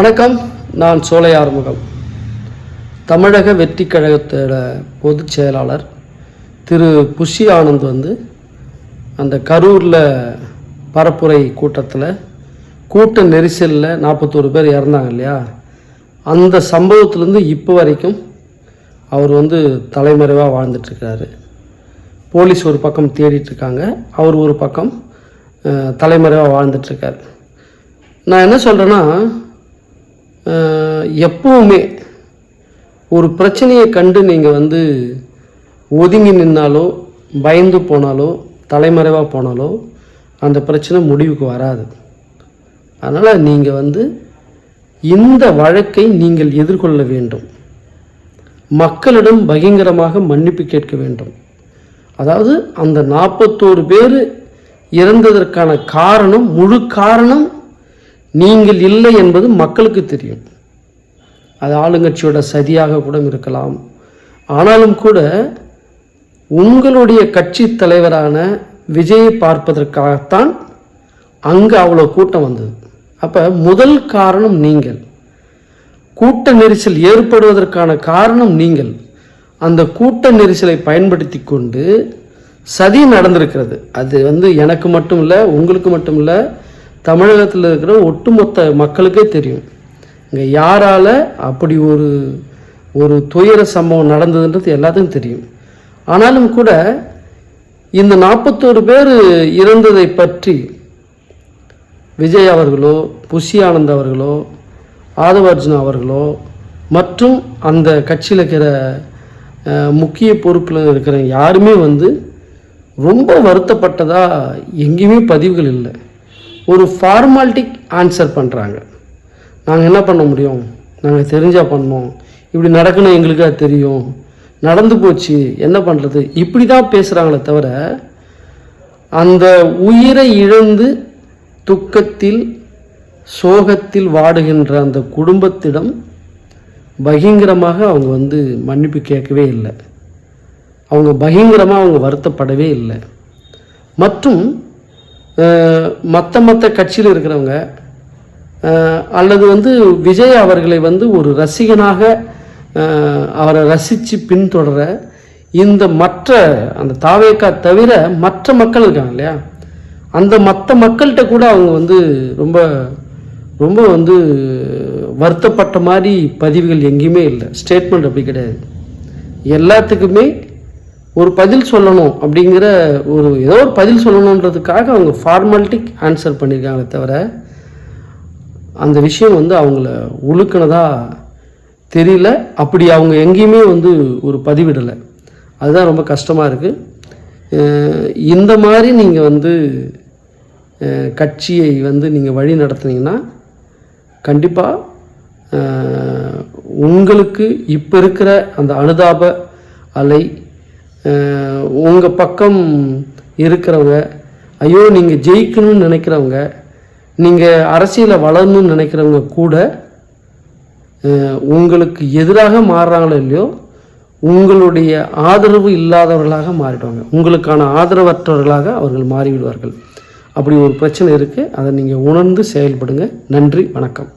வணக்கம் நான் சோலை ஆறுமுகம். தமிழக வெற்றி கழகத்தோட பொதுச் செயலாளர் திரு. புஷி ஆனந்த் வந்து அந்த கரூரில் பரப்புரை கூட்டத்தில் கூட்ட நெரிசலில் நாற்பத்தோரு பேர் இறந்தாங்க இல்லையா? அந்த சம்பவத்திலேருந்து இப்போ வரைக்கும் அவர் வந்து தலைமறைவாக வாழ்ந்துட்டுருக்காரு. போலீஸ் ஒரு பக்கம் தேடிட்டுருக்காங்க அவர் ஒரு பக்கம் தலைமறைவாக வாழ்ந்துட்டுருக்கார். நான் என்ன சொல்கிறேன்னா எப்பவுமே ஒரு பிரச்சனையை கண்டு நீங்கள் வந்து ஒதுங்கி நின்னாலோ பயந்து போனாலோ தலைமறைவாக போனாலோ அந்த பிரச்சனை முடிவுக்கு வராது. அதனால் நீங்கள் வந்து இந்த வழக்கை நீங்கள் எதிர்கொள்ள வேண்டும். மக்களிடம் பகிங்கரமாக மன்னிப்பு கேட்க வேண்டும். அதாவது அந்த நாற்பத்தோரு பேர் இறந்ததற்கான காரணம் முழு காரணம் நீங்கள் இல்லை என்பது மக்களுக்கு தெரியும். அது ஆளுங்கட்சியோட சதியாக கூட இருக்கலாம். ஆனாலும் கூட உங்களுடைய கட்சி தலைவரான விஜயை பார்ப்பதற்காகத்தான் அங்கே அவ்வளோ கூட்டம் வந்தது. அப்போ முதல் காரணம் நீங்கள். கூட்ட நெரிசல் ஏற்படுவதற்கான காரணம் நீங்கள். அந்த கூட்ட நெரிசலை பயன்படுத்தி கொண்டு சதி நடந்திருக்கிறது. அது வந்து எனக்கு மட்டும் இல்லை உங்களுக்கு மட்டும் இல்லை தமிழகத்தில் இருக்கிற ஒட்டுமொத்த மக்களுக்கே தெரியும். இங்கே யாரால் அப்படி ஒரு ஒரு துயர சம்பவம் நடந்ததுன்றது எல்லாத்துக்கும் தெரியும். ஆனாலும் கூட இந்த நாற்பத்தோரு பேர் இறந்ததை பற்றி விஜய் அவர்களோ புஷி ஆனந்த் அவர்களோ ஆதவர்ஜுன் அவர்களோ மற்றும் அந்த கட்சியில் இருக்கிற முக்கிய பொறுப்பில் இருக்கிற யாருமே வந்து ரொம்ப வருத்தப்பட்டதாக எங்கேயுமே பதிவுகள் இல்லை. ஒரு ஃபார்மாலிட்டிக் ஆன்சர் பண்ணுறாங்க நாங்கள் என்ன பண்ண முடியும்? நாங்கள் தெரிஞ்சால் பண்ணோம் இப்படி நடக்கணும் எங்களுக்கு அது தெரியும். நடந்து போச்சு. என்ன பண்ணுறது இப்படி தான் பேசுகிறாங்களே தவிர அந்த உயிரை இழந்து துக்கத்தில் சோகத்தில் வாடுகின்ற அந்த குடும்பத்திடம் பகிங்கரமாக அவங்க வந்து மன்னிப்பு கேட்கவே இல்லை. அவங்க பகிங்கரமாக அவங்க வருத்தப்படவே இல்லை. மற்றும் மற்ற மற்ற கட்சியில் இருக்கிறவங்க அல்லது வந்து விஜய் அவர்களை வந்து ஒரு ரசிகனாக அவரை ரசித்து பின்தொடர இந்த மற்ற அந்த தாவேக்கா தவிர மற்ற மக்கள் இருக்காங்க இல்லையா? அந்த மற்ற மக்கள்கிட்ட கூட அவங்க வந்து ரொம்ப ரொம்ப வந்து வருத்தப்பட்ட மாதிரி பதிவுகள் எங்கேயுமே இல்லை. ஸ்டேட்மெண்ட் அப்படி கிடையாது. எல்லாத்துக்குமே ஒரு பதில் சொல்லணும் அப்படிங்கிற ஒரு ஏதோ ஒரு பதில் சொல்லணுன்றதுக்காக அவங்க ஃபார்மாலிட்டிக் ஆன்சர் பண்ணியிருக்காங்களே தவிர அந்த விஷயம் வந்து அவங்கள உழுக்கினதா தெரியல. அப்படி அவங்க எங்கேயுமே வந்து ஒரு பதிவிடலை. அதுதான் ரொம்ப கஷ்டமாக இருக்குது இந்த மாதிரி நீங்கள் வந்து கட்சியை வந்து நீங்கள் வழி நடத்துனீங்கன்னா கண்டிப்பாக உங்களுக்கு இப்போ இருக்கிற அந்த அனுதாப அலை உங்கள் பக்கம் இருக்கிறவங்க ஐயோ நீங்கள் ஜெயிக்கணும்னு நினைக்கிறவங்க நீங்கள் அரசியலில் வளரணும்னு நினைக்கிறவங்க கூட உங்களுக்கு எதிராக மாறுறாங்களோ இல்லையோ உங்களுடைய ஆதரவு இல்லாதவர்களாக மாறிடுவாங்க. உங்களுக்கான ஆதரவற்றவர்களாக அவர்கள் மாறிவிடுவார்கள். அப்படி ஒரு பிரச்சனை இருக்குது அதை நீங்கள் உணர்ந்து செயல்படுங்க. நன்றி வணக்கம்.